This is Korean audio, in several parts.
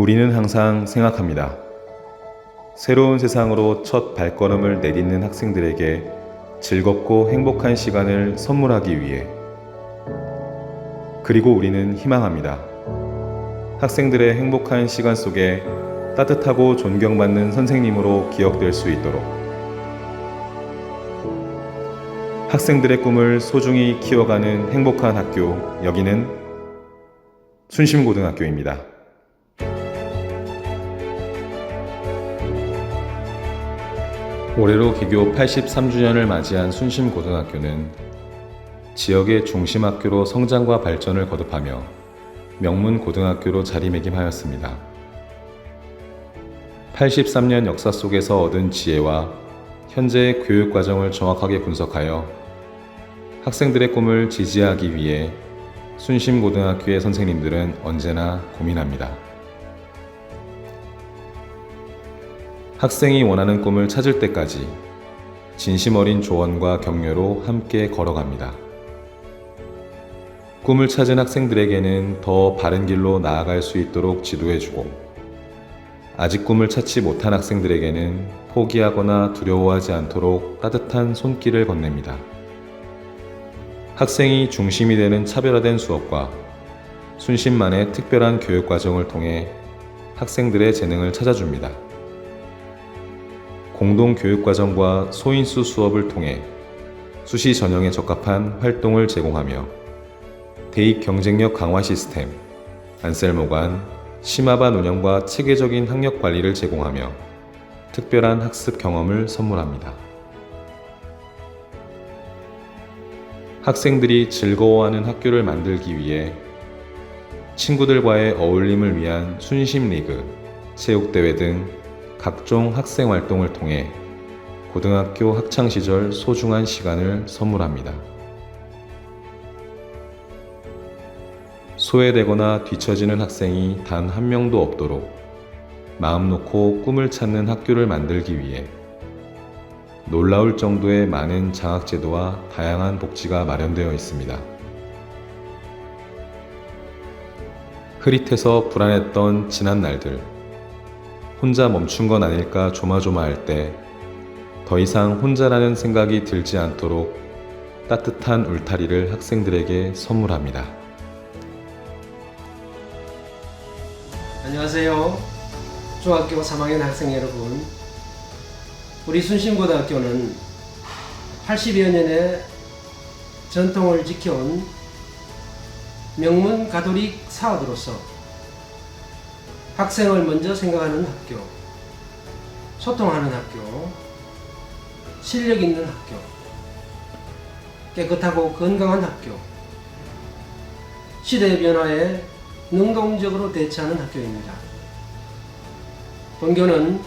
우리는 항상 생각합니다. 새로운 세상으로 첫 발걸음을 내딛는 학생들에게 즐겁고 행복한 시간을 선물하기 위해 그리고 우리는 희망합니다. 학생들의 행복한 시간 속에 따뜻하고 존경받는 선생님으로 기억될 수 있도록 학생들의 꿈을 소중히 키워가는 행복한 학교 여기는 순심고등학교입니다. 올해로 개교 83주년을 맞이한 순심고등학교는 지역의 중심학교로 성장과 발전을 거듭하며 명문 고등학교로 자리매김하였습니다. 83년 역사 속에서 얻은 지혜와 현재의 교육 과정을 정확하게 분석하여 학생들의 꿈을 지지하기 위해 순심고등학교의 선생님들은 언제나 고민합니다. 학생이 원하는 꿈을 찾을 때까지 진심 어린 조언과 격려로 함께 걸어갑니다. 꿈을 찾은 학생들에게는 더 바른 길로 나아갈 수 있도록 지도해주고, 아직 꿈을 찾지 못한 학생들에게는 포기하거나 두려워하지 않도록 따뜻한 손길을 건넵니다. 학생이 중심이 되는 차별화된 수업과 순심만의 특별한 교육 과정을 통해 학생들의 재능을 찾아줍니다. 공동 교육 과정과 소인수 수업을 통해 수시 전형에 적합한 활동을 제공하며 대입 경쟁력 강화 시스템, 안셀모관, 심화반 운영과 체계적인 학력 관리를 제공하며 특별한 학습 경험을 선물합니다. 학생들이 즐거워하는 학교를 만들기 위해 친구들과의 어울림을 위한 순심 리그, 체육대회 등 각종 학생 활동을 통해 고등학교 학창 시절 소중한 시간을 선물합니다. 소외되거나 뒤처지는 학생이 단 한 명도 없도록 마음 놓고 꿈을 찾는 학교를 만들기 위해 놀라울 정도의 많은 장학제도와 다양한 복지가 마련되어 있습니다. 흐릿해서 불안했던 지난 날들, 혼자 멈춘 건 아닐까 조마조마할 때 더 이상 혼자라는 생각이 들지 않도록 따뜻한 울타리를 학생들에게 선물합니다. 안녕하세요. 중학교 3학년 학생 여러분. 우리 순심고등학교는 80여 년의 전통을 지켜온 명문 가톨릭 사업으로서 학생을 먼저 생각하는 학교, 소통하는 학교, 실력 있는 학교, 깨끗하고 건강한 학교, 시대의 변화에 능동적으로 대처하는 학교입니다. 본교는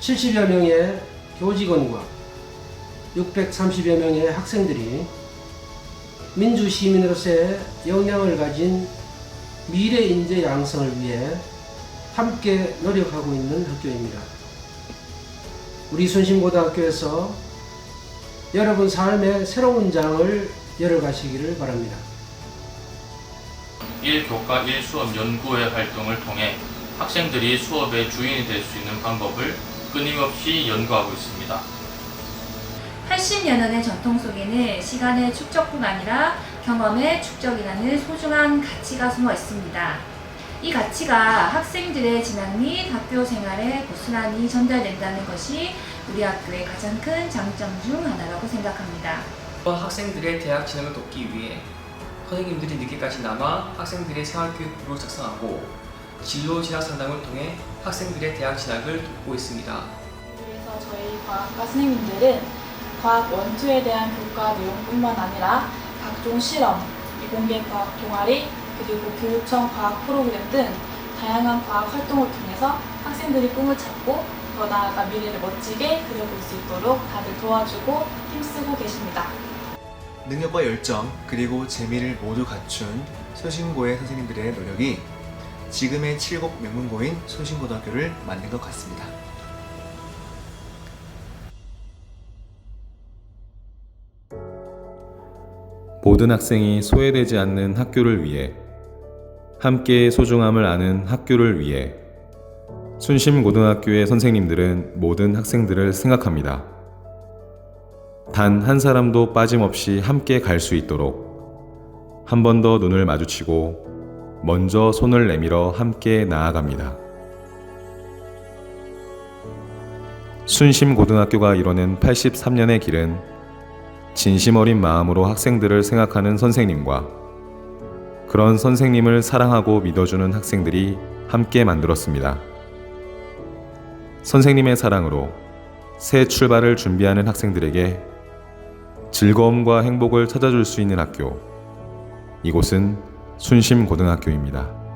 70여 명의 교직원과 630여 명의 학생들이 민주 시민으로서의 역량을 가진 미래 인재 양성을 위해 함께 노력하고 있는 학교입니다. 우리 순심고등학교에서 여러분 삶의 새로운 장을 열어가시기를 바랍니다. 1교과 1수업 연구회 활동을 통해 학생들이 수업의 주인이 될 수 있는 방법을 끊임없이 연구하고 있습니다. 80여 년의 전통 속에는 시간의 축적뿐 아니라 경험의 축적이라는 소중한 가치가 숨어 있습니다. 이 가치가 학생들의 진학 및 학교 생활에 고스란히 전달된다는 것이 우리 학교의 가장 큰 장점 중 하나라고 생각합니다. 학생들의 대학 진학을 돕기 위해 선생님들이 늦게까지 남아 학생들의 생활교육부를 작성하고 진로 진학 상담을 통해 학생들의 대학 진학을 돕고 있습니다. 그래서 저희 과학과 선생님들은 과학 원투에 대한 교과 내용뿐만 아니라 각종 실험, 이공계 과학 동아리, 그리고 교육청 과학 프로그램 등 다양한 과학 활동을 통해서 학생들이 꿈을 찾고 더 나아가 미래를 멋지게 그려볼 수 있도록 다들 도와주고 힘쓰고 계십니다. 능력과 열정 그리고 재미를 모두 갖춘 소신고의 선생님들의 노력이 지금의 칠곡 명문고인 소신고등학교를 만든 것 같습니다. 모든 학생이 소외되지 않는 학교를 위해 함께의 소중함을 아는 학교를 위해 순심고등학교의 선생님들은 모든 학생들을 생각합니다. 단 한 사람도 빠짐없이 함께 갈 수 있도록 한 번 더 눈을 마주치고 먼저 손을 내밀어 함께 나아갑니다. 순심고등학교가 이뤄낸 83년의 길은 진심 어린 마음으로 학생들을 생각하는 선생님과 그런 선생님을 사랑하고 믿어주는 학생들이 함께 만들었습니다. 선생님의 사랑으로 새 출발을 준비하는 학생들에게 즐거움과 행복을 찾아줄 수 있는 학교. 이곳은 순심고등학교입니다.